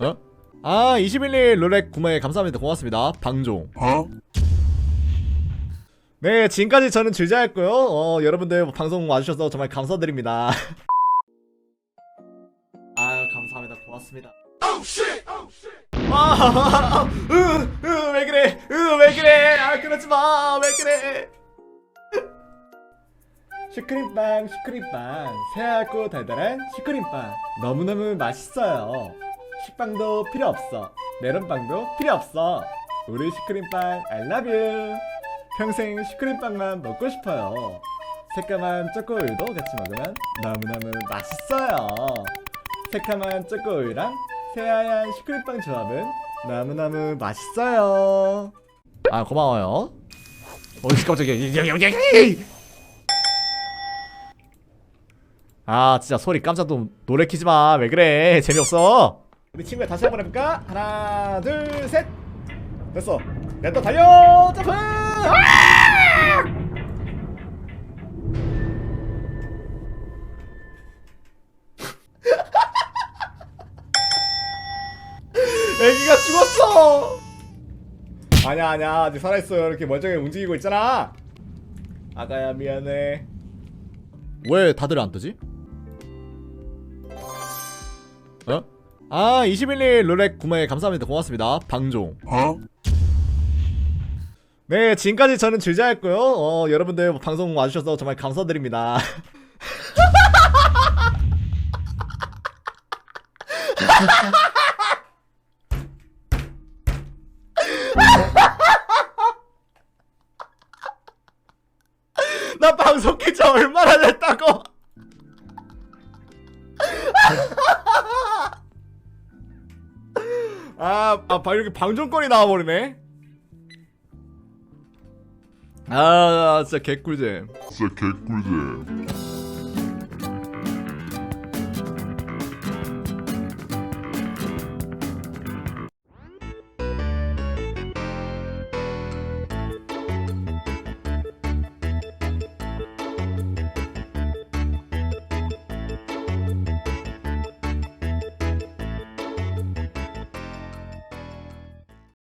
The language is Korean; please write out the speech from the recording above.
어? 아 21일 롤렉 구매 감사합니다 고맙습니다 방종 네 지금까지 저는 줄자였고요 어, 여러분들 방송 와주셔서 정말 감사드립니다 아유 감사합니다 고맙습니다 아, 으, 으, 왜 그래? 으, 왜 그래? 아, 그러지 마. 왜 그래? 슈크림빵, 슈크림빵. 새하얗고 달달한 슈크림빵. 너무너무 맛있어요. 식빵도 필요 없어. 메론빵도 필요 없어. 우리 love you. 평생 슈크림빵만 먹고 싶어요. 새까만 초코우유도 같이 먹으면 너무너무 맛있어요. 새카만 초코우유랑 새하얀 슈크림빵 조합은 너무너무 맛있어요. 아 고마워요. 어이 깜짝이야. 아 진짜 소리 깜짝 놀 노래 키지 마. 왜 그래? 재미없어. 우리 친구야 다시 한번 해볼까? 하나 둘 셋. 됐어. 랜더 달려 점프. 아! 애기가 죽었어. 아니야 아니야 아직 살아있어요. 이렇게 멀쩡히 움직이고 있잖아. 아가야 미안해. 왜 다들 안 뜨지? 어? 아 21일 롤렉 구매 감사합니다. 고맙습니다. 방종. 네 지금까지 저는 줄자였고요. 어, 여러분들 방송 와주셔서 정말 감사드립니다. 나 방송 기자 얼마나 됐다고 아, 아, 바- 이렇게 방종권이 나와버리네. 아, 진짜 개꿀잼. 진짜 개꿀잼.